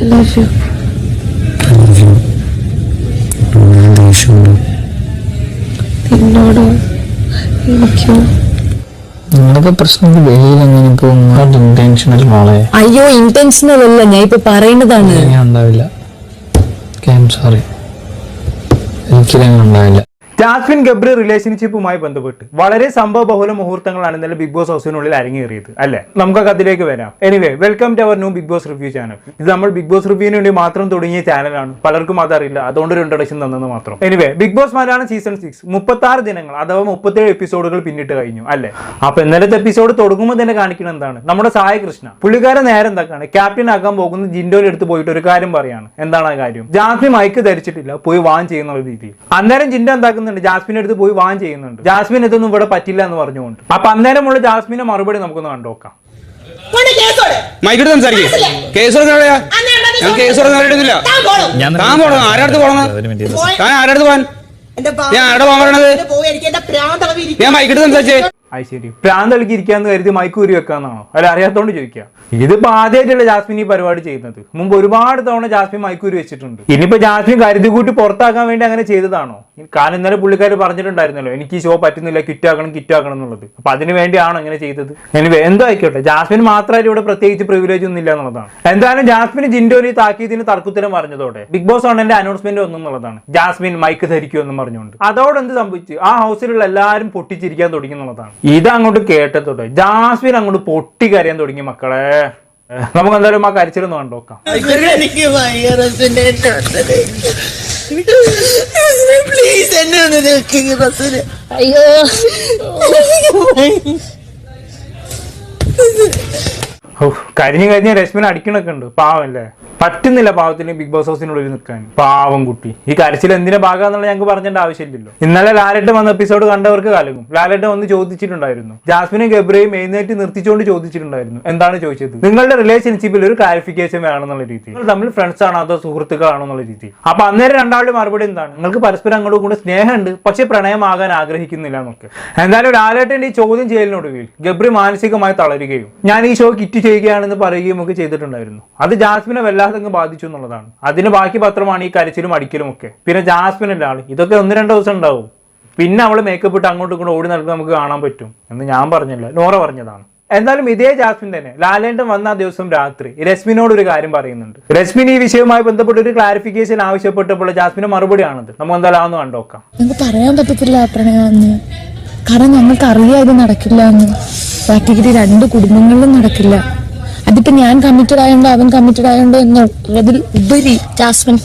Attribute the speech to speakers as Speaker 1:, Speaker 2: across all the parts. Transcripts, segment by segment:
Speaker 1: I love you.
Speaker 2: ഞാൻ ദേഷ്യമുണ്ട്
Speaker 1: നിന്നോട് എനിക്കോ
Speaker 2: നിങ്ങളുടെ പ്രശ്നം വെളിയിൽ അങ്ങനെ ഇന്റൻഷണൽ മോളെ
Speaker 3: അയ്യോ ഇന്റൻഷനൽ അല്ല ഞാൻ ഇപ്പൊ പറയുന്നതാണ്
Speaker 2: ഞാൻ ഉണ്ടാവില്ല. സോറി എനിക്കിതങ്ങനെ ഉണ്ടാവില്ല.
Speaker 4: ജാസ്മിൻ ഗബ്രി റിലേഷൻഷിപ്പുമായി ബന്ധപ്പെട്ട് വളരെ സംഭവ ബഹുല മുഹൂർത്തങ്ങളാണ് ഇന്നലെ ബിഗ് ബോസ് ഹൗസിനുള്ളിൽ അരങ്ങേറിയത് അല്ലേ? നമുക്കൊക്കെ അതിലേക്ക് വരാം. Anyway welcome to our new Bigg Boss review channel ഇത് നമ്മൾ ബിഗ് ബോസ് റിവ്യൂവിന് വേണ്ടി മാത്രം തുടങ്ങിയ ചാനലാണ് പലർക്കും അതറിയില്ല. അതുകൊണ്ട് ഒരു ഇൻട്രഡക്ഷൻ തന്നെന്ന് മാത്രം. Anyway Bigg Boss Malayalam season six മുപ്പത്തി ആറ് ദിനങ്ങൾ അഥവാ മുപ്പത്തേഴ് എപ്പിസോഡുകൾ പിന്നിട്ട് കഴിഞ്ഞു അല്ലേ? അപ്പൊ ഇന്നലത്തെ എപ്പിസോഡ് തുടങ്ങുമ്പോൾ തന്നെ കാണിക്കുന്നത് എന്താണ്? നമ്മുടെ സായ കൃഷ്ണ. പുള്ളിക്കാരൻ നേരെ എന്താക്കാണ്? ക്യാപ്റ്റൻ ആക്കാൻ പോകുന്ന ജിൻഡോയിൽ എടുത്ത് പോയിട്ട് ഒരു കാര്യം പറയാണ്. എന്താണ് ആ കാര്യം? ജാസ്മി മൈക്ക് ധരിച്ചിട്ടില്ല പോയി വാൻ ചെയ്യുന്ന രീതിയിൽ. അന്നേരം ജിൻഡോ എന്താക്കുന്നുണ്ട് ജാസ്മിൻ എടുത്ത് പോയി വാൻ ചെയ്യുന്നുണ്ട്. ജാസ്മിൻ ഇതൊന്നും ഇവിടെ പറ്റില്ല എന്ന് പറഞ്ഞുകൊണ്ട്. അപ്പൊ അന്നേരമുള്ള ജാസ്മിന്റെ മറുപടി നമുക്കൊന്ന് കണ്ടോക്കാം.
Speaker 5: മൈക്കിട്ട് സംസാരിക്കും. കേസ് ഞാൻ കേസ്
Speaker 6: താൻ പോണം.
Speaker 5: ആരടുത്ത് പോണം. താൻ ആരടുത്ത് ഞാൻ ആരുടെ പോകാൻ പറയണത്? ഞാൻ മൈക്കിട്ട് സംസാരിച്ചേ.
Speaker 4: അത് ശരി പ്രാന്തളിക്ക് ഇരിക്കാന്ന് കരുതി മൈക്ക് ഊരി വെക്കാന്നാണോ? അല്ല അറിയാത്തോണ്ട് ചോദിക്കുക ഇതിപ്പോ ആദ്യമായിട്ടല്ല ജാസ്മിൻ ഈ പരിപാടി ചെയ്യുന്നത്. മുമ്പ് ഒരുപാട് തവണ ജാസ്മിൻ മൈക്ക് ഊരി വെച്ചിട്ടുണ്ട്. ഇനിയിപ്പോ ജാസ്മിൻ കരുതി കൂട്ടി പുറത്താക്കാൻ വേണ്ടി അങ്ങനെ ചെയ്തതാണോ? കാരണം ഇന്നലെ പുള്ളിക്കാർ പറഞ്ഞിട്ടുണ്ടായിരുന്നല്ലോ എനിക്ക് ഈ ഷോ പറ്റുന്നില്ല കിറ്റാക്കണം കിറ്റാക്കണം എന്നുള്ളത്. അപ്പൊ അതിന് വേണ്ടിയാണോ ഇങ്ങനെ ചെയ്തത്? എനിവേ എന്തോ ആയിക്കോട്ടെ ജാസ്മിൻ മാത്രമായിട്ട് ഇവിടെ പ്രത്യേകിച്ച് പ്രിവിലേജ് ഒന്നും ഇല്ല എന്നുള്ളതാണ്. എന്തായാലും ജാസ്മിൻ ജിൻഡോലി താക്കീതിന് തർക്കുത്തരം പറഞ്ഞതോടെ ബിഗ് ബോസ് ഓണന്റെ അനൗൺസ്മെന്റ് ഒന്നും എന്നുള്ളതാണ്. ജാസ്മിൻ മൈക്ക് ധരിക്കുമെന്നും പറഞ്ഞുകൊണ്ട്. അതോടെ എന്ത് സംഭവിച്ചു? ആ ഹൗസിലുള്ള എല്ലാവരും പൊട്ടിച്ചിരിക്കാൻ തുടങ്ങി എന്നുള്ളതാണ്. ഇത് അങ്ങോട്ട് കേട്ടതോടെ ജാസ്മിൻ അങ്ങോട്ട് പൊട്ടി കരയാൻ തുടങ്ങി മക്കളെ. നമുക്ക് എന്തായാലും ആ കരച്ചിലൊന്ന് കണ്ടോക്കാം
Speaker 6: എനിക്ക്. പ്ലീസ് എന്നെ ഒന്ന്
Speaker 3: അയ്യോ.
Speaker 4: കരിഞ്ഞു കരിഞ്ഞ രശ്മിനെ അടിക്കണൊക്കെ ഉണ്ട്. പാവല്ലേ പറ്റുന്നില്ല പാവത്തിന് ബിഗ് ബോസ് ഹൗസിനുള്ളിൽ നിൽക്കാൻ. പാവം കുട്ടി. ഈ കരച്ചിൽ എന്തിനാ ഭാഗമെന്നുള്ള ഞങ്ങൾക്ക് പറഞ്ഞേണ്ട ആവശ്യമില്ലല്ലോ. ഇന്നലെ ലാലട്ട് വന്ന എപ്പിസോഡ് കണ്ടവർക്ക് കലകും. ലാലട്ട് വന്ന് ചോദിച്ചിട്ടുണ്ടായിരുന്നു. ജാസ്മിനും ഗബ്രയും എഴുന്നേറ്റ് നിർത്തിച്ചുകൊണ്ട് ചോദിച്ചിട്ടുണ്ടായിരുന്നു. എന്താണ് ചോദിച്ചത്? നിങ്ങളുടെ റിലേഷൻഷിപ്പിൽ ഒരു ക്ലാരിഫിക്കേഷൻ വേണമെന്നുള്ള രീതി നിങ്ങൾ തമ്മിൽ ഫ്രണ്ട്സ് ആണോ അതോ സുഹൃത്തുക്കളാണോ എന്നുള്ള രീതിയിൽ. അപ്പൊ അന്നേരം രണ്ടാളുടെ മറുപടി എന്താണ്? നിങ്ങൾക്ക് പരസ്പരം അങ്ങോട്ടും കൂടെ സ്നേഹമുണ്ട് പക്ഷെ പ്രണയമാകാൻ ആഗ്രഹിക്കുന്നില്ല എന്നൊക്കെ. എന്തായാലും ലാലേട്ടന്റെ ഈ ചോദ്യം ചെയ്യലിനൊടുവിൽ ഗബ്രി മാനസികമായി തളരുകയും ഞാൻ ഈ ഷോ കിറ്റ് ചെയ്യുകയാണെന്ന് പറയുകയും ഒക്കെ ചെയ്തിട്ടുണ്ടായിരുന്നു. അത് ജാസ്മിനെ വല്ലാതെ അങ്ങ് ബാധിച്ചു എന്നുള്ളതാണ്. അതിന് ബാക്കി പത്രമാണ് ഈ കരച്ചിലും അടിക്കലും ഒക്കെ. പിന്നെ ജാസ്മിൻ അല്ല ഇതൊക്കെ ഒന്ന് രണ്ട് ദിവസം ഉണ്ടാവും. പിന്നെ അവൾ മേക്കപ്പ് ഇട്ട് അങ്ങോട്ടും ഇങ്ങോട്ടും ഓടി നടക്കുന്നത് നമുക്ക് കാണാൻ പറ്റും എന്ന് ഞാൻ പറഞ്ഞില്ല. നോറ പറഞ്ഞതാണ്. എന്തായാലും ഇതേ ജാസ്മിൻ തന്നെ. ലാലേട്ടൻ വന്ന ആ ദിവസം രാത്രി രശ്മിനോട് ഒരു കാര്യം പറയുന്നുണ്ട്. രശ്മിൻ ഈ വിഷയവുമായി ബന്ധപ്പെട്ട് ഒരു ക്ലാരിഫിക്കേഷൻ ആവശ്യപ്പെട്ടപ്പോൾ ജാസ്മിന്റെ മറുപടിയാണത്. നമുക്ക് എന്തായാലും കണ്ടോക്കാം
Speaker 7: ഞങ്ങൾക്ക് പറയാൻ പറ്റത്തില്ല പ്രണയമെന്ന് കാരണം ഞങ്ങൾക്ക് അറിയാതെ നടക്കില്ല എന്ന്. പ്രാക്ടിക്കലി രണ്ട് കുടുംബങ്ങളിലും നടക്കില്ല. അതിപ്പോ ഞാൻ കമ്മിറ്റഡ് ആയോണ്ടോ അവൻ കമ്മിറ്റഡ് ആയോണ്ടോ എന്നുള്ളതിൽ ഉപരി ജാസ്മിൻ.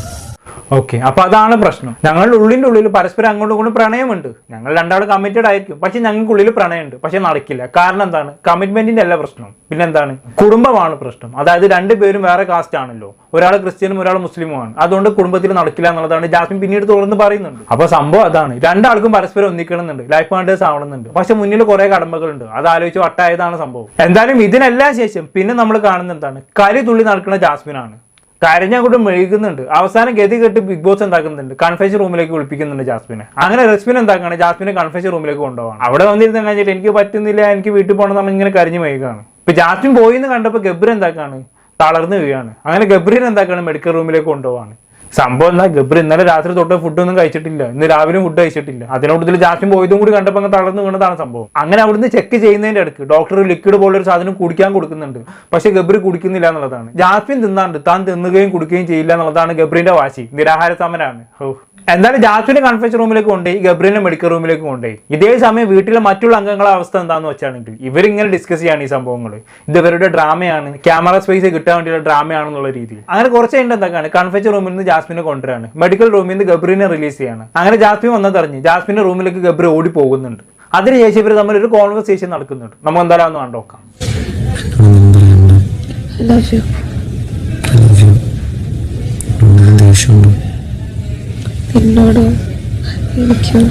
Speaker 4: ഓക്കെ അപ്പൊ അതാണ് പ്രശ്നം. ഞങ്ങളുടെ ഉള്ളിന്റെ ഉള്ളിൽ പരസ്പരം അങ്ങോട്ടും ഇങ്ങോട്ടും പ്രണയമുണ്ട്. ഞങ്ങൾ രണ്ടാളും കമ്മിറ്റഡ് ആയിരിക്കും. പക്ഷെ ഞങ്ങൾക്ക് ഉള്ളിൽ പ്രണയമുണ്ട്. പക്ഷെ നടക്കില്ല. കാരണം എന്താണ്? കമ്മിറ്റ്മെന്റിന്റെ അല്ല പ്രശ്നം. പിന്നെന്താണ്? കുടുംബമാണ് പ്രശ്നം. അതായത് രണ്ടുപേരും വേറെ കാസ്റ്റ് ആണല്ലോ. ഒരാൾ ക്രിസ്ത്യനും ഒരാൾ മുസ്ലിമുമാണ്. അതുകൊണ്ട് കുടുംബത്തിൽ നടക്കില്ല എന്നുള്ളതാണ് ജാസ്മിൻ പിന്നീട് തുടർന്ന് പറയുന്നുണ്ട്. അപ്പൊ സംഭവം അതാണ്. രണ്ടാൾക്കും പരസ്പരം ഒന്നിക്കണമെന്നുണ്ട്. Life parts ആവണമെന്നുണ്ട്. പക്ഷെ മുന്നിൽ കുറെ കടമ്പകളുണ്ട് അത് ആലോചിച്ച് വട്ടായതാണ് സംഭവം. എന്തായാലും ഇതിനെല്ലാം ശേഷം പിന്നെ നമ്മൾ കാണുന്ന എന്താണ്? കരി തുള്ളി നടക്കുന്ന ജാസ്മിനാണ്. കരഞ്ഞ അങ്ങോട്ട് മെഴുകുന്നുണ്ട്. അവസാനം ഗതി കെട്ട് ബിഗ് ബോസ് എന്താക്കുന്നുണ്ട്. കൺഫെഷൻ റൂമിലേക്ക് വിളിപ്പിക്കുന്നുണ്ട് ജാസ്മിനെ. അങ്ങനെ റസ്മിൻ എന്താക്കാണ്? ജാസ്മിനെ കൺഫെഷൻ റൂമിലേക്ക് കൊണ്ടുപോകണം അവിടെ വന്നിരുന്ന കഴിഞ്ഞിട്ട് എനിക്ക് പറ്റുന്നില്ല എനിക്ക് വീട്ടിൽ പോകണം എന്ന് ഇങ്ങനെ കരഞ്ഞു മെഴുകാണ്. ഇപ്പൊ ജാസ്മിൻ പോയി എന്ന് കണ്ടപ്പോൾ ഗബ്രി എന്താക്കാണ്? തളർന്നു വീഴാണ്. അങ്ങനെ ഗബ്രീനെ എന്താക്കാണ്? മെഡിക്കൽ റൂമിലേക്ക് കൊണ്ടുപോകാണ് സംഭവം എന്താ? ഗബ്രി ഇന്നലെ രാത്രി തൊട്ട് ഫുഡൊന്നും കഴിച്ചിട്ടില്ല. ഇന്ന് രാവിലെ ഫുഡ് കഴിച്ചിട്ടില്ല. അതിനോടത്തിൽ ജാസ്മിൻ പോയതും കൂടി കണ്ടപ്പോൾ അങ്ങ് തളർന്നു വീണതാണ് സംഭവം. അങ്ങനെ അവിടുന്ന് ചെക്ക് ചെയ്യുന്നതിന്റെ അടുക്ക് ഡോക്ടർ ലിക്വിഡ് പോലെ ഒരു സാധനം കുടിക്കാൻ കൊടുക്കുന്നുണ്ട്. പക്ഷെ ഗബ്രി കുടിക്കുന്നില്ല എന്നുള്ളതാണ്. ജാസ്മിൻ തിന്നാണ്ട് താൻ തിന്നുകയും കുടിക്കുകയും ചെയ്യില്ല എന്നുള്ളതാണ് ഗബ്രിന്റെ വാശി. നിരാഹാര സമരാണ് ഹോ. എന്തായാലും ജാസ്മിനെ കൺഫ്യൂഷൻ റൂമിലേക്ക് കൊണ്ടുപോയി ഗബ്രിനെ മെഡിക്കൽ റൂമിലേക്ക് കൊണ്ടുപോയി. ഇതേ സമയം വീട്ടിലെ മറ്റുള്ള അംഗങ്ങളുടെ അവസ്ഥ എന്താണെന്ന് വെച്ചാണെങ്കിൽ ഇവരിങ്ങനെ ഡിസ്കസ് ചെയ്യാണ് ഈ സംഭവങ്ങൾ ഇത് ഇവരുടെ ഡ്രാമയാണ്. ക്യാമറ സ്പേസ് കിട്ടാൻ വേണ്ടിയുള്ള ഡ്രാമയാണെന്നുള്ള രീതിയിൽ. അങ്ങനെ കുറച്ച് കഴിഞ്ഞിട്ട് എന്തൊക്കെയാണ് കൺഫ്യൂഷൻ റൂമിൽ നിന്ന് ജാസ്മിനെ കൊണ്ടുവരാണ്. മെഡിക്കൽ റൂമിൽ നിന്ന് ഗബ്രിനെ റിലീസ് ചെയ്യാണ്. അങ്ങനെ ജാസ്മിൻ വന്നതറിഞ്ഞ് ജാസ്മിന്റെ റൂമിലേക്ക് ഗബ്രി ഓടി പോകുന്നുണ്ട്. അതിനുശേഷം ഇവർ തമ്മിൽ ഒരു കോൺവെർസേഷൻ നടക്കുന്നുണ്ട്. നമുക്ക് എന്തായാലും ഒന്ന് കണ്ടോക്കാം
Speaker 2: ദേഷ്യമുണ്ട്
Speaker 1: നിന്നോട് എനിക്കോ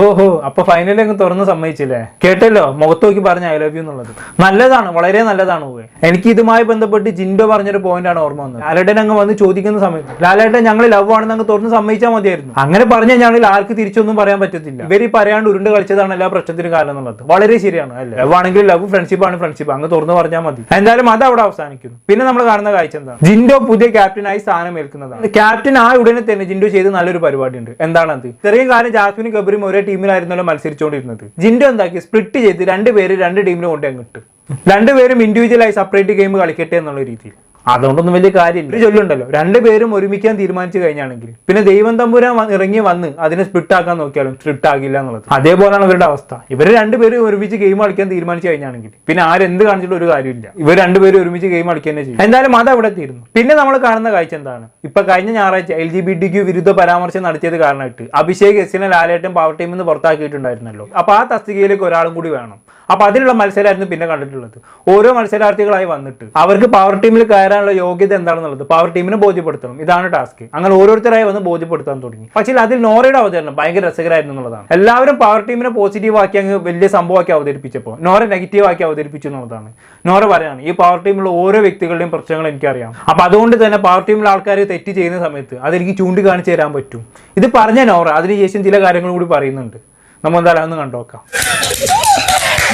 Speaker 4: ഓഹോ അപ്പൊ ഫൈനലി അങ്ങ് തുറന്ന് സമ്മതിച്ചില്ലേ? കേട്ടല്ലോ? മുഖത്ത് നോക്കി പറഞ്ഞ ഐ ലവ് യു എന്നുള്ളത്. നല്ലതാണ് വളരെ നല്ലതാണ് ഊവേ എനിക്ക് ഇതുമായി ബന്ധപ്പെട്ട് ജിൻഡോ പറഞ്ഞൊരു പോയിന്റ് ആണ് ഓർമ്മ വന്നത്. ലാലേട്ടൻ അങ്ങ് വന്ന് ചോദിക്കുന്ന സമയത്ത് ലാലേട്ടൻ ഞങ്ങൾ ലവ് ആണെന്ന് അങ്ങ് തുറന്ന് സമ്മതിച്ചാൽ മതിയായിരുന്നു. അങ്ങനെ പറഞ്ഞു കഴിഞ്ഞാൽ ആർക്ക് തിരിച്ചൊന്നും പറയാൻ പറ്റത്തില്ല. ഇവർ ഈ പറയാണ്ട് ഉരുണ്ട് കളിച്ചതാണ് എല്ലാ പ്രശ്നത്തിനും കാരണം എന്നുള്ളത്. വളരെ ശരിയാണ് അല്ലേ? ലവ് ആണെങ്കിൽ ലവ് ഫ്രണ്ട്ഷിപ്പ് ആണ് ഫ്രണ്ട്ഷിപ്പ് അങ്ങ് തുറന്ന് പറഞ്ഞാൽ മതി. എന്തായാലും അത് അവിടെ അവസാനിക്കുന്നു. പിന്നെ നമ്മൾ കാണുന്ന കാഴ്ച എന്താണ്? ജിൻഡോ പുതിയ ക്യാപ്റ്റനായി സ്ഥാനം ഏൽക്കുന്നതാണ് ക്യാപ്റ്റൻ ആ ഉടനെ തന്നെ ജിൻഡോ ചെയ്ത് നല്ലൊരു പരിപാടി ഉണ്ട് എന്താണത്? ഇത്രയും കാലം ജാസ്മിനും ഗബറിയും ഒരേ ടീമിലായിരുന്നല്ലോ മത്സരിച്ചുകൊണ്ടിരുന്നത്. ജിൻഡോ എന്താക്കി? സ്പ്ലിറ്റ് ചെയ്ത് രണ്ട് പേര് രണ്ട് ടീമിലും കൊണ്ടേ അങ്ങോട്ട് രണ്ടുപേരും ഇൻഡിവിജ്വലായി സെപ്പറേറ്റ് ഗെയിം കളിക്കട്ടെ എന്നുള്ള രീതിയിൽ. അതുകൊണ്ടൊന്നും വലിയ കാര്യമില്ല. ചൊല്ലുണ്ടല്ലോ. രണ്ടുപേരും ഒരുമിക്കാൻ തീരുമാനിച്ചു കഴിഞ്ഞാണെങ്കിൽ പിന്നെ ദൈവം തമ്പുരാൻ ഇറങ്ങി വന്ന് അതിനെ സ്പ്ലിറ്റ് ആക്കാൻ നോക്കിയാലും സ്പ്ലിറ്റ് ആകില്ല എന്നുള്ളത്. അതേപോലെയാണ് ഇവരുടെ അവസ്ഥ. ഇവർ രണ്ടുപേരും ഒരുമിച്ച് ഗെയിം കളിക്കാൻ തീരുമാനിച്ചു കഴിഞ്ഞാണെങ്കിൽ പിന്നെ ആരെന്ത് കാണിച്ചിട്ട് ഒരു കാര്യമില്ല. ഇവർ രണ്ടുപേരും ഒരുമിച്ച് ഗെയിം കളിക്കുക ചെയ്യും. എന്തായാലും അത് അവിടെ തീരുന്നു. പിന്നെ നമ്മൾ കാണുന്ന കാഴ്ച എന്താണ്? ഇപ്പൊ കഴിഞ്ഞ ഞായറാഴ്ച L G B T Q വിരുദ്ധ പരാമർശം നടത്തിയത് കാരണമായിട്ട് അഭിഷേക് എസിനെ ലാലേട്ടൻ പവർ ടീമിൽ നിന്ന് പുറത്താക്കിയിട്ടുണ്ടായിരുന്നല്ലോ. അപ്പൊ ആ തസ്തികയിലേക്ക് ഒരാളും കൂടി വേണം. അപ്പൊ അതിനുള്ള മത്സരമായിരുന്നു പിന്നെ കണ്ടിട്ടുള്ളത്. ഓരോ മത്സരാർത്ഥികളായി വന്നിട്ട് അവർക്ക് പവർ ടീമിൽ കയറാനുള്ള യോഗ്യത എന്താണെന്നുള്ളത് പവർ ടീമിനെ ബോധ്യപ്പെടുത്തണം. ഇതാണ് ടാസ്ക് അങ്ങനെ ഓരോരുത്തരായി വന്ന് ബോധ്യപ്പെടുത്താൻ തുടങ്ങി. പക്ഷേ അതിൽ നോറയുടെ അവതരണം ഭയങ്കര രസകരമായിരുന്നു എന്നുള്ളതാണ്. എല്ലാവരും പവർ ടീമിനെ പോസിറ്റീവ് ആക്കി അങ്ങ് വലിയ സംഭവമാക്കി അവതരിപ്പിച്ചപ്പോൾ നോറ നെഗറ്റീവ് ആക്കി അവതരിപ്പിച്ചു എന്നുള്ളതാണ്. നോറ പറയാണ് ഈ പവർ ടീമിലുള്ള ഓരോ വ്യക്തികളുടെയും പ്രശ്നങ്ങൾ എനിക്കറിയാം. അപ്പൊ അതുകൊണ്ട് തന്നെ പവർ ടീമിലെ ആൾക്കാർ തെറ്റ് ചെയ്യുന്ന സമയത്ത് അതെനിക്ക് ചൂണ്ടിക്കാണിച്ച് തരാൻ പറ്റും. ഇത് പറഞ്ഞ നോറ അതിനുശേഷം ചില കാര്യങ്ങൾ കൂടി പറയുന്നുണ്ട്. നമ്മൾ എന്തായാലും ഒന്ന് കണ്ടോക്കാം.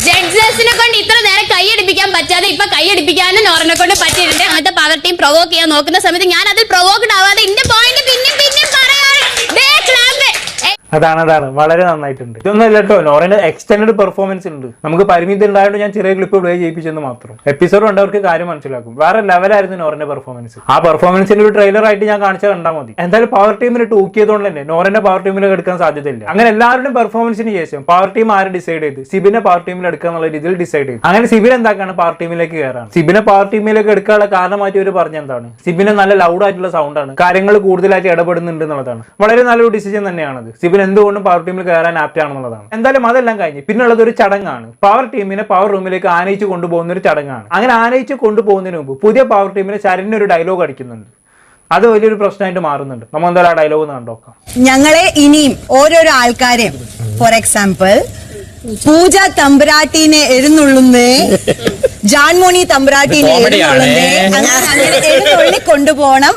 Speaker 8: ജഡ്ജസിനെ കൊണ്ട് ഇത്ര നേരം കൈയടിപ്പിക്കാൻ പറ്റാതെ ഇപ്പൊ കൈയടിപ്പിക്കാനും നോറിനെ കൊണ്ട് പറ്റിയിട്ടുണ്ട്. അങ്ങനത്തെ പവർ ടീം പ്രൊവോക്ക് ചെയ്യാൻ നോക്കുന്ന സമയത്ത് ഞാൻ അതിൽ പ്രൊവോക്ഡ് ആവാതെ എന്റെ പോയിന്റ് പിന്നെയും പിന്നെയും പറയാണ് ദേ clap. ഏ,
Speaker 4: അതാണ് അതാണ്. വളരെ നന്നായിട്ടുണ്ട്. ഇതൊന്നും കേട്ടോ നോറിന്റെ എക്സ്റ്റൻഡ് പെർഫോമൻസ് ഉണ്ട്. നമുക്ക് പരിമിതി ഉണ്ടായതുകൊണ്ട് ഞാൻ ചെറിയ ക്ലിപ്പ് പ്ലേ ചെയ്യിപ്പിച്ചെന്ന് മാത്രം. എപ്പിസോഡ് ഉണ്ടവർക്ക് കാര്യം മനസ്സിലാക്കും. വേറെ ലെവലായിരുന്നു നോറിന്റെ പെർഫോമൻസ് ആ പെർഫോമൻസിന്റെ ഒരു ട്രെയിലർ ആയിട്ട് ഞാൻ കാണിച്ചാൽ കണ്ടാൽ മതി. എന്തായാലും പവർ ടീമിന് ടൂക്കിയതുകൊണ്ട് തന്നെ നോറിന്റെ പവർ ടീമിൽ എടുക്കാൻ സാധ്യതയില്ല. അങ്ങനെ എല്ലാവരുടെയും പെർഫോമൻസിന് ശേഷം പവർ ടീം ആര് ഡിസൈഡ് ചെയ്ത്? സിബിനെ പവർ ടീമിൽ എടുക്കുക എന്നുള്ള രീതിയിൽ ഡിസൈഡ് ചെയ്തു. അങ്ങനെ സിബിൻ എന്താക്കാണ്? പവർ ടീമിലേക്ക് കയറാൻ സിബിനെ പവർ ടീമിലേക്ക് എടുക്കാനുള്ള കാരണമായിട്ട് ഇവർ പറഞ്ഞ എന്താണ്? സിബിന് നല്ല ലൗഡ് ആയിട്ടുള്ള സൗണ്ടാണ് കാര്യങ്ങൾ കൂടുതലായിട്ട് ഇടപെടുന്നുണ്ട് എന്നുള്ളതാണ്. വളരെ നല്ലൊരു ഡിസിഷൻ തന്നെയാണ് സിബിൻ എന്തുകൊണ്ടും പവർ ടീമിൽ കയറാൻ ആപ്റ്റ് ആണെന്നുള്ളതാണ്. എന്തായാലും അതെല്ലാം കഴിഞ്ഞ്. പിന്നുള്ളത് ഒരു ചടങ്ങാണ്. പവർ ടീമിനെ പവർ റൂമിലേക്ക് ആനയിച്ച് കൊണ്ടുപോകുന്ന ഒരു ചടങ്ങാണ്. അങ്ങനെ ആനയിച്ച് കൊണ്ടുപോകുന്നതിന് മുമ്പ് പുതിയ പവർ ടീമിന് ശരണ്യ ഒരു ഡയലോഗ് അടിക്കുന്നുണ്ട്. അത് വലിയൊരു പ്രശ്നമായിട്ട് മാറുന്നുണ്ട്. നമ്മൾ എന്തായാലും ആ ഡയലോഗ് ഒന്ന് കണ്ടോക്കാം
Speaker 9: ഞങ്ങളെ ഇനിയും ഓരോരോ ആൾക്കാരെയും ഫോർ എക്സാമ്പിൾ പൂജ തമ്പുരാട്ടീനെ എഴുന്നള്ളുന്നേ ജാൻമോണി തമ്പുരാട്ടീനെ എഴുന്നള്ളുന്നേ അങ്ങനെ എഴുന്നള്ളി കൊണ്ടുപോകണം.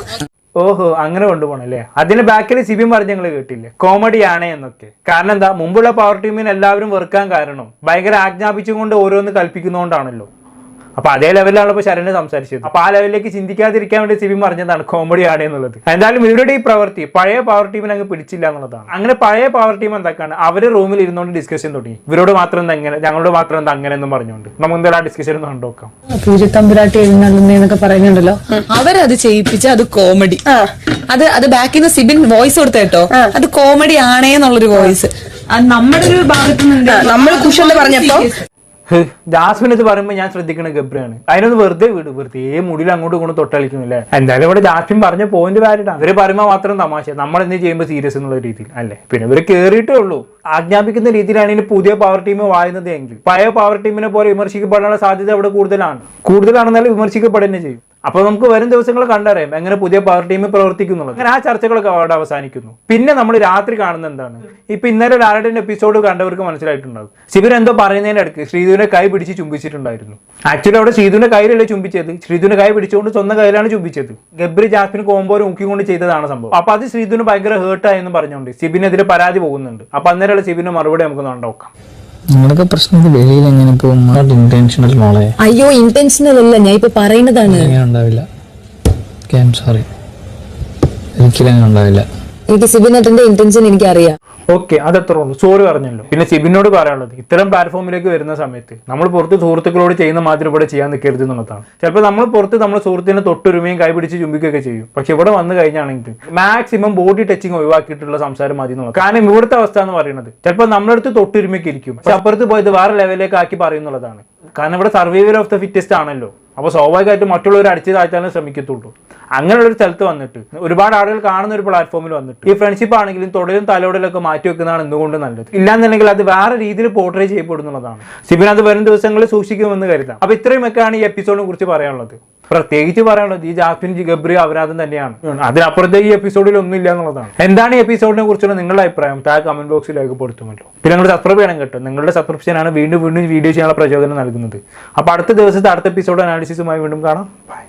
Speaker 4: ഓഹോ അങ്ങനെ കൊണ്ടുപോകണം അല്ലേ അതിന് ബാക്കിൽ സിബിൻ പറഞ്ഞ് ഞങ്ങൾ കേട്ടില്ലേ? കോമഡിയാണ് എന്നൊക്കെ. കാരണം എന്താ മുമ്പുള്ള പവർ ടീമിന് എല്ലാവരും വെറുക്കാൻ കാരണം ഭയങ്കര ആജ്ഞാപിച്ചുകൊണ്ട് ഓരോന്ന് കൽപ്പിക്കുന്നതുകൊണ്ടാണല്ലോ അപ്പൊ അതേ ലെവലിലാണ് ഇപ്പൊ ശരണ് സംസാരിച്ചത്. അപ്പൊ ആ ലെവലിലേക്ക് ചിന്തിക്കാതിരിക്കാൻ വേണ്ടി സിബിൻ പറഞ്ഞതാണ് കോമഡി ആണ് എന്നുള്ളത്. എന്തായാലും ഇവരുടെ ഈ പ്രവൃത്തി പഴയ പവർ ടീമിനെ അങ്ങ് പിടിച്ചില്ല എന്നുള്ളതാണ്. അങ്ങനെ പഴയ പവർ ടീം എന്താക്കാണ് അവർ റൂമിൽ ഇരുന്നുകൊണ്ട് ഡിസ്കഷൻ തുടങ്ങി. ഇവരോട് മാത്രം എന്താ എങ്ങനെ ഞങ്ങളോട് മാത്രം എന്താ അങ്ങനെ എന്നും പറഞ്ഞുകൊണ്ട് നമുക്ക് എന്തായാലും ആ ഡിസ്കഷൻ ഒന്ന് കണ്ടുനോക്കാം
Speaker 3: പൂജത്തമ്പുരാട്ടി എഴുന്നള്ളുന്നേന്നൊക്കെ പറയുന്നുണ്ടല്ലോ. അവരത് ചെയ്യിപ്പിച്ച അത് കോമഡി അത് അത് ബാക്കിൽ നിന്ന് സിബിൻ വോയിസ് കൊടുത്ത കേട്ടോ. അത് കോമഡി ആണേ എന്നുള്ളൊരു വോയിസ് നമ്മുടെ ഒരു ഭാഗത്ത് നിന്ന്
Speaker 6: നമ്മൾ കുഷന്ന് പറഞ്ഞപ്പോ
Speaker 4: ജാസ്മിൻ ഇത് പറയുമ്പോൾ ഞാൻ ശ്രദ്ധിക്കുന്ന ഗബ്രിയാണ്. അതിനൊന്ന് വെറുതെ വീട് വെറുതെ മുടിയിൽ അങ്ങോട്ടും ഇങ്ങോട്ടും തൊട്ടളിക്കുന്നില്ലേ എന്തായാലും ഇവിടെ ജാസ്മിൻ പറഞ്ഞ പോയിന്റ് വാലിഡാണ് ഇവർ പറയുമ്പോൾ മാത്രം തമാശ. നമ്മൾ എന്ത് ചെയ്യുമ്പോൾ സീരിയസ് എന്നുള്ള രീതിയിൽ അല്ലേ? പിന്നെ ഇവർ കേറിയിട്ടേ ഉള്ളൂ. ആജ്ഞാപിക്കുന്ന രീതിയിലാണ് ഇനി പുതിയ പവർ ടീം വായുന്നത് എങ്കിൽ പഴയ പവർ ടീമിനെ പോലെ വിമർശിക്കപ്പെടാനുള്ള സാധ്യത അവിടെ കൂടുതലാണ്. കൂടുതലാണെന്നാലും വിമർശിക്കപ്പെടുക ചെയ്യും. അപ്പൊ നമുക്ക് വരും ദിവസങ്ങൾ കണ്ടറിയാം എങ്ങനെ പുതിയ പവർ ടീം പ്രവർത്തിക്കുന്നുള്ളത് അങ്ങനെ ആ ചർച്ചകളൊക്കെ അവിടെ അവസാനിക്കുന്നു. പിന്നെ നമ്മൾ രാത്രി കാണുന്ന എന്താണ്? ഇപ്പൊ ഇന്നലെ ലാലയുടെ എപ്പിസോഡ് കണ്ടവർക്ക് മനസ്സിലായിട്ടുണ്ടാവും. ശിവൻ എന്തോ പറയുന്നതിന് ഇടയ്ക്ക് ശ്രീധുവിന്റെ കൈ പിടിച്ച് ചുംബിച്ചിട്ടുണ്ടായിരുന്നു. ആക്ച്വലി അവിടെ ശ്രീധുവിന്റെ കയ്യിലല്ലേ ചുംബിച്ചത്? ശ്രീധുവിന്റെ കൈ പിടിച്ചുകൊണ്ട് സ്വന്തം കയ്യിലാണ് ചുംബിച്ചത്. ഗബ്രി ജാസ്മിൻ കോമ്പോ ഊക്കിക്കൊണ്ട് ചെയ്തതാണ് സംഭവം. അപ്പൊ അത് ശ്രീധുവിന് ഭയങ്കര ഹേർട്ടായെന്ന് പറഞ്ഞുകൊണ്ട് ശിബിനെതിരെ പരാതി പോകുന്നുണ്ട്. അപ്പൊ അന്നേരമുള്ള ശിബിന്റെ മറുപടി നമുക്ക് നോക്കാം.
Speaker 2: നിങ്ങളൊക്കെ ഇത് വെളിയിൽ എങ്ങനെ പോകും? ഇന്റൻഷണൽ മോളെ.
Speaker 3: അയ്യോ ഇന്റൻഷണൽ അല്ല. ഞാൻ ഇപ്പൊ പറയുന്നതാണ്.
Speaker 2: അങ്ങനെ ഉണ്ടാവില്ല. സോറി ഒരിക്കലും അങ്ങനെ ഉണ്ടാവില്ല.
Speaker 3: എനിക്ക് സിബിനേട്ടന്റെ ഇന്റൻഷൻ എനിക്കറിയാം.
Speaker 4: ഓക്കെ അത് എത്ര ഉള്ളൂ. സോറി പറഞ്ഞല്ലോ. പിന്നെ സിബിനോട് പറയാനുള്ളത് ഇത്തരം പ്ലാറ്റ്ഫോമിലേക്ക് വരുന്ന സമയത്ത് നമ്മൾ പുറത്ത് സുഹൃത്തുക്കളോട് ചെയ്യുന്ന മാതിരി ഇവിടെ ചെയ്യാൻ നിൽക്കരുത് എന്നുള്ളതാണ്. ചിലപ്പോൾ നമ്മൾ പുറത്ത് നമ്മൾ സുഹൃത്തിനെ തൊട്ടുരുമയും കൈപിടിച്ച് ചുംബിക്കുകയൊക്കെ ചെയ്യും. പക്ഷെ ഇവിടെ വന്നു കഴിഞ്ഞാണെങ്കിൽ മാക്സിമം ബോഡി ടച്ചിങ് ഒഴിവാക്കിയിട്ടുള്ള സംസാരം മതി എന്നുള്ളത്. കാരണം ഇവിടുത്തെ അവസ്ഥ എന്ന് പറയുന്നത് ചിലപ്പോൾ നമ്മളടുത്ത് തൊട്ടുരുമയ്ക്ക് ഇരിക്കും. പക്ഷെ അപ്പുറത്ത് പോയത് വേറെ ലെവലിലേക്ക് ആക്കി പറയുന്നുള്ളതാണ്. കാരണം ഇവിടെ സർവൈവർ ഓഫ് ദ ഫിറ്റസ്റ്റ് ആണല്ലോ. അപ്പോൾ സ്വാഭാവികമായിട്ടും മറ്റുള്ളവർ അടിച്ചു താഴ്ത്താനും ശ്രമിക്കത്തുള്ളൂ. അങ്ങനെയുള്ള ഒരു സ്ഥലത്ത് വന്നിട്ട് ഒരുപാട് ആളുകൾ കാണുന്ന ഒരു പ്ലാറ്റ്ഫോമിൽ വന്നിട്ട് ഈ ഫ്രണ്ട്ഷിപ്പ് ആണെങ്കിലും തൊടലും തലോടലൊക്കെ മാറ്റി വെക്കുന്നതാണ് എന്തുകൊണ്ട് നല്ലത്. ഇല്ലാന്നുണ്ടെങ്കിൽ അത് വേറെ രീതിയിൽ പോർട്രേ ചെയ്യപ്പെടുന്നുള്ളതാണ്. സിബിൻ അത് വരും ദിവസങ്ങളിൽ സൂക്ഷിക്കുമെന്ന് കരുതാം. അപ്പോൾ ഇത്രയുമൊക്കെയാണ് ഈ എപ്പിസോഡിനെ കുറിച്ച് പറയാനുള്ളത്. പ്രത്യേകിച്ച് പറയാനുള്ളത് ഈ ജാസ്മിൻ ജി അപരാധം തന്നെയാണ്. അതിനപ്പുറത്തെ ഈ എപ്പിസോഡിൽ ഒന്നും ഇല്ല എന്നുള്ളതാണ്. എന്താണ് ഈ എപ്പിസോഡിനെ കുറിച്ചുള്ള നിങ്ങളുടെ അഭിപ്രായം? താഴെ കമന്റ് ബോക്സിൽ രേഖപ്പെടുത്തുമല്ലോ പിന്നെ നിങ്ങൾ സബ്സ്ക്രൈബ് ചെയ്യണം കേട്ടോ. നിങ്ങളുടെ സബ്സ്ക്രിപ്ഷനാണ് വീണ്ടും വീണ്ടും വീഡിയോ ചെയ്യാനുള്ള പ്രചോദനം നൽകുന്നത്. അപ്പോൾ അടുത്ത ദിവസത്തെ അടുത്ത എപ്പിസോഡ് അനാലിസിസുമായി വീണ്ടും കാണാം. ബൈ